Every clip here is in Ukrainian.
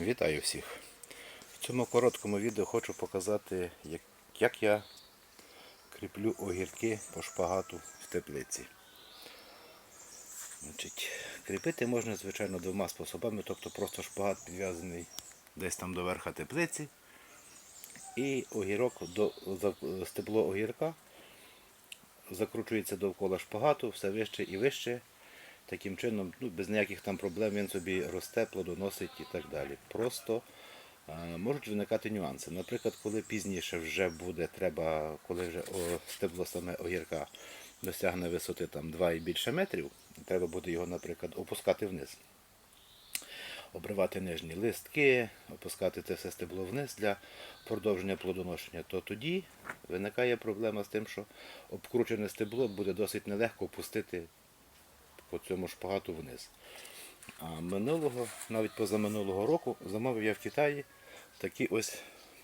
Вітаю всіх! В цьому короткому відео хочу показати, як, як я кріплю огірки по шпагату в теплиці. Значить, кріпити можна, звичайно, двома способами, тобто просто шпагат підв'язаний десь там до верха теплиці. І огірок до стебло огірка закручується довкола шпагату, все вище і вище. Таким чином, ну, без ніяких там проблем він собі росте, плодоносить і так далі. Просто е, можуть виникати нюанси. Наприклад, коли пізніше вже буде, треба, коли вже о, стебло саме огірка досягне висоти там 2 і більше метрів, треба буде його, наприклад, опускати вниз. Обривати нижні листки, опускати це все стебло вниз для продовження плодоношення, то тоді виникає проблема з тим, що обкручене стебло буде досить нелегко опустити по цьому шпагату вниз. А минулого, навіть позаминулого року, замовив я в Китаї такі ось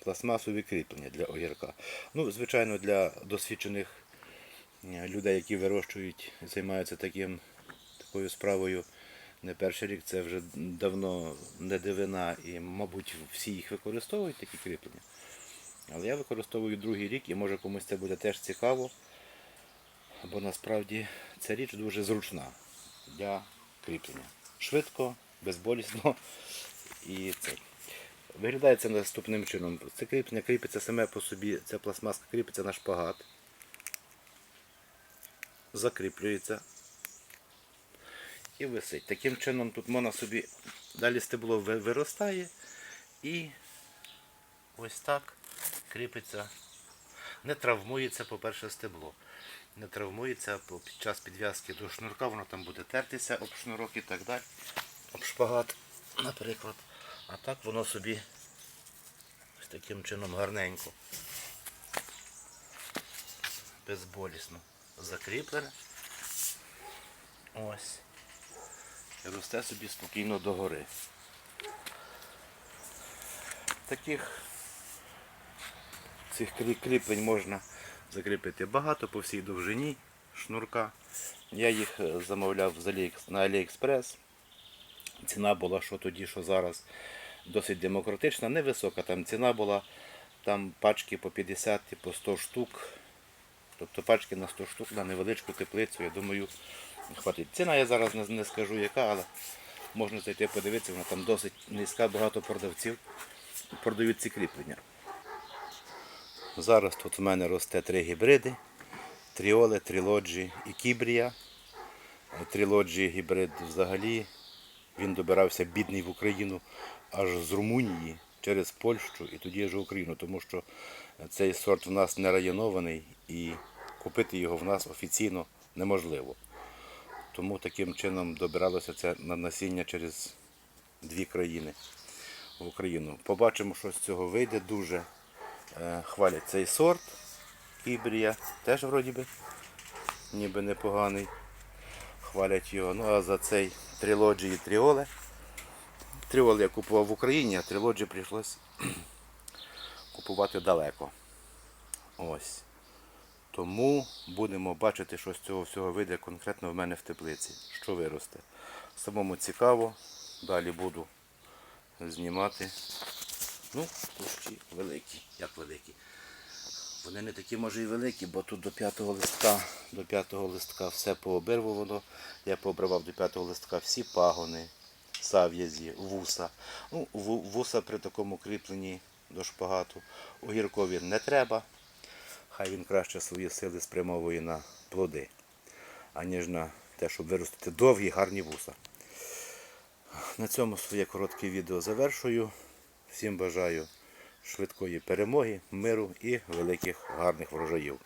пластмасові кріплення для огірка. Ну, звичайно, для досвідчених людей, які вирощують, займаються таким, такою справою не перший рік, це вже давно не дивина і, мабуть, всі їх використовують, такі кріплення. Але я використовую другий рік і може комусь це буде теж цікаво, бо насправді ця річ дуже зручна для кріплення. Швидко, безболісно і це. Виглядає це наступним чином. Це кріплення кріпиться саме по собі, ця пластмаска кріпиться на шпагат, закріплюється і висить. Таким чином тут можна собі далі стебло виростає і ось так кріпиться. Не травмується, по-перше, стебло. Не травмується під час підв'язки до шнурка, воно там буде тертися об шнурок і так далі. Об шпагат, наприклад. А так воно собі ось таким чином гарненько. Безболісно закріплене. Ось. І росте собі спокійно догори. Таких цих крі- кріплень можна закріпити багато по всій довжині шнурка. Я їх е, замовляв на Аліекспрес. Ціна була що тоді, що зараз досить демократична, невисока. Там ціна була там пачки по 50 і по 100 штук. Тобто пачки на 100 штук на невеличку теплицю, я думаю, хватить. Ціна я зараз не, не скажу яка, але можна зайти подивитися, вона там досить низька, багато продавців продають ці кріплення. Зараз тут в мене росте три гібриди. Тріоле, трілоджі і кібрія. Трілоджі гібрид взагалі він добирався бідний в Україну аж з Румунії через Польщу і тоді в Україну, тому що цей сорт в нас не районований і купити його в нас офіційно неможливо. Тому таким чином добиралося це на насіння через дві країни в Україну. Побачимо, що з цього вийде. Дуже е, хвалять цей сорт. Кібрія теж вроді би ніби непоганий. Хвалять його. Ну а за цей трилоджі і тріоле. Тріоле я купував в Україні, а трилоджі прийшлось купувати далеко. Ось. Тому будемо бачити, що з цього всього вийде конкретно в мене в теплиці, що виросте. Самому цікаво, далі буду знімати. Ну, кущі великі, як великі. Вони не такі, може, і великі, бо тут до п'ятого листка, до п'ятого листка все пообирвувано. Я пообривав до п'ятого листка всі пагони, сав'язі, вуса. Ну, вуса при такому кріпленні до шпагату. Огіркові не треба. Хай він краще свої сили спрямовує на плоди, аніж на те, щоб виростити довгі, гарні вуса. На цьому своє коротке відео завершую. Всім бажаю швидкої перемоги, миру і великих гарних врожаїв.